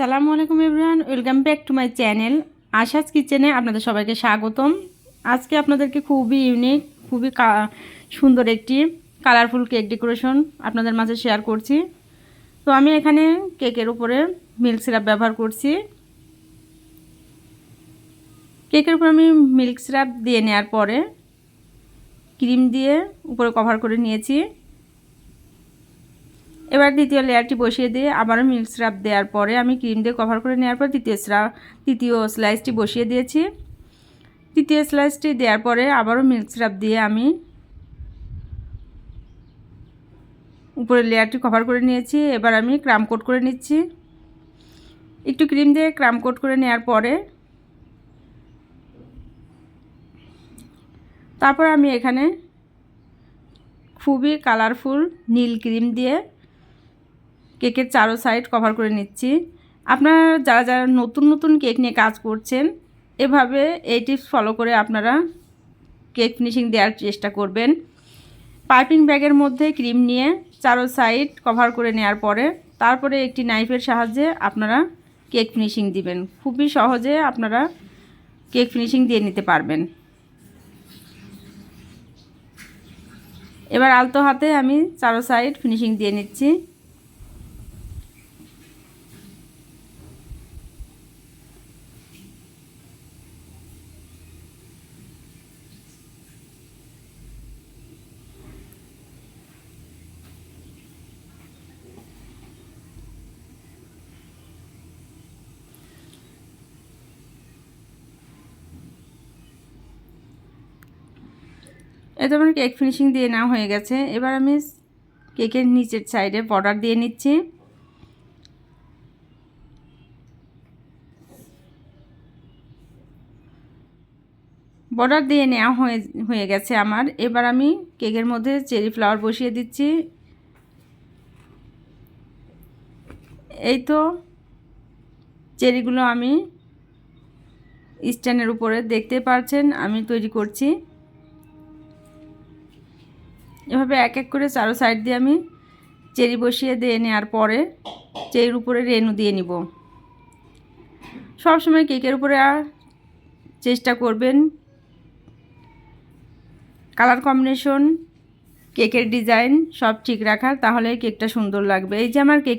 আসসালামু আলাইকুম everyone, welcome back to my channel Asha's কিচেনে আপনাদের সবাইকে স্বাগতম। আজকে আপনাদেরকে খুবই ইউনিক, খুবই সুন্দর একটি কালারফুল কেক ডেকোরেশন আপনাদের মাঝে শেয়ার করছি। তো আমি এখানে কেকের উপরে মিল্ক সিরাপ ব্যবহার করছি। কেকের উপর আমি মিল্ক সিরাপ দিয়ে নেওয়ার পরে ক্রিম দিয়ে উপরে কভার করে নিয়েছি। এবার দ্বিতীয় লেয়ারটি বসিয়ে দিয়ে আবারও মিল্ক স্রাপ দেওয়ার পরে আমি ক্রিম দিয়ে কভার করে নেওয়ার পর তৃতীয় স্রা তৃতীয় স্লাইসটি বসিয়ে দিয়েছি। তৃতীয় স্লাইসটি দেওয়ার পরে আবারও মিল্ক স্রাপ দিয়ে আমি উপরের লেয়ারটি কভার করে নিয়েছি। এবার আমি ক্রাম কোট করে নিচ্ছি। একটু ক্রিম দিয়ে ক্রাম কোট করে নেওয়ার পরে তারপর আমি এখানে খুবই কালারফুল নীল ক্রিম দিয়ে কেকের চারো সাইড কভার করে নিচ্ছি। আপনারা যারা যারা নতুন নতুন কেক নিয়ে কাজ করছেন, এভাবে এই টিপস ফলো করে আপনারা কেক ফিনিশিং দেওয়ার চেষ্টা করবেন। পাইপিং ব্যাগের মধ্যে ক্রিম নিয়ে চারো সাইড কভার করে নেওয়ার পরে, তারপরে একটি নাইফের সাহায্যে আপনারা কেক ফিনিশিং দিবেন। খুবই সহজে আপনারা কেক ফিনিশিং দিয়ে নিতে পারবেন। এবার আলতো হাতে আমি চারো সাইড ফিনিশিং দিয়ে নিচ্ছি। এতে আমার কেক ফিনিশিং দিয়ে নেওয়া হয়ে গেছে। এবার আমি কেকের নিচের সাইডে বর্ডার দিয়ে নিচ্ছি। বর্ডার দিয়ে নেওয়া হয়ে হয়ে গেছে আমার। এবার আমি কেকের মধ্যে চেরি ফ্লাওয়ার বসিয়ে দিচ্ছি। এই তো চেরিগুলো আমি স্ট্যান্ডের উপরে, দেখতে পাচ্ছেন আমি তৈরি করছি। এভাবে এক এক করে চারো সাইড দিয়ে আমি চেরি বসিয়ে দিয়ে নেওয়ার পরে চেরির উপরে রেনু দিয়ে নিব। সবসময় কেকের উপরে চেষ্টা করবেন। কালার কম্বিনেশন, কেকের ডিজাইন সব ঠিক রাখার তাহলে কেকটা সুন্দর লাগবে। এই যে আমার কেকের